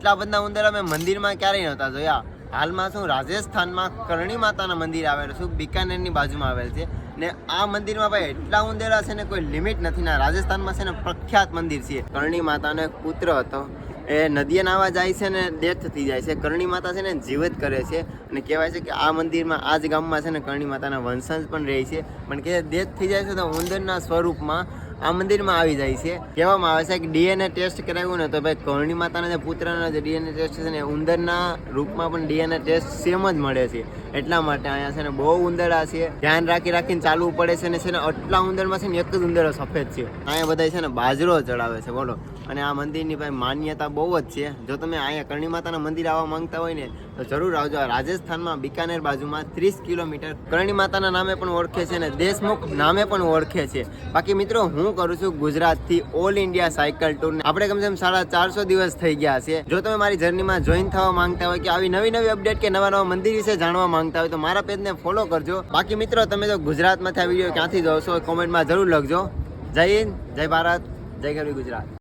એટલા બધા ઉંદરા મેં મંદિરમાં ક્યારેય નહોતા જોયા. હાલમાં શું રાજસ્થાનમાં કરણી માતાના મંદિર આવેલું છે, બિકાનેરની બાજુમાં આવેલ છે. ને આ મંદિરમાં ભાઈ એટલા ઉંદેરા છે ને કોઈ લિમિટ નથી. ના, રાજસ્થાનમાં છે ને પ્રખ્યાત મંદિર છે. કરણી માતાનો એક પુત્ર હતો. એ નદીએ નાવા જાય છે ને ડેથ થઈ જાય છે. કરણી માતા છે ને જીવિત કરે છે. અને કહેવાય છે કે આ મંદિરમાં, આ જ ગામમાં છે ને કરણી માતાના વંશજ પણ રહે છે. પણ કે ડેથ થઈ જાય છે તો ઉંદરના સ્વરૂપમાં આ મંદિરમાં આવી જાય છે. કહેવામાં આવે છે કે ડીએનએ ટેસ્ટ કરાવ્યું ને તો ભાઈ કરણી માતાના જે પુત્રના જે ડીએનએ ટેસ્ટ છે ને ઉંદરના રૂપમાં પણ ડીએનએ ટેસ્ટ સેમ જ મળે છે. એટલા માટે અહીંયા છે ને બહુ ઉંદરા છે. ધ્યાન રાખી રાખીને ચાલવું પડે છે ને છે ને આટલા ઉંદરમાં છે ને એક જ ઉંદરો સફેદ છે. અહીંયા બધા છે ને બાજરો ચડાવે છે, બોલો. અને આ મંદિરની ભાઈ માન્યતા બહુ જ છે. જો તમે અહીંયા કરણી માતાના મંદિર આવવા માંગતા હોય ને, તો જરૂર આવજો. રાજસ્થાનમાં બિકાનેર બાજુમાં ત્રીસ કિલોમીટર કરણી માતાના નામે પણ ઓળખે છે અને દેશમુખ નામે પણ ઓળખે છે. બાકી મિત્રો, હું કરું છું ગુજરાતથી ઓલ ઇન્ડિયા સાયકલ ટૂર આપણે કમસે કમ સાડા ચારસો દિવસ થઈ ગયા છે. જો તમે મારી જર્નીમાં જોઈન થવા માંગતા હોય કે આવી નવી નવી અપડેટ કે નવા નવા મંદિર વિશે જાણવા માંગતા હોય તો મારા પેજને ફોલો કરજો. બાકી મિત્રો, તમે તો ગુજરાતમાંથી આ વીડિયો ક્યાંથી જોશો કોમેન્ટમાં જરૂર લખજો. જય હિન્દ, જય ભારત, જય ગરવી ગુજરાત.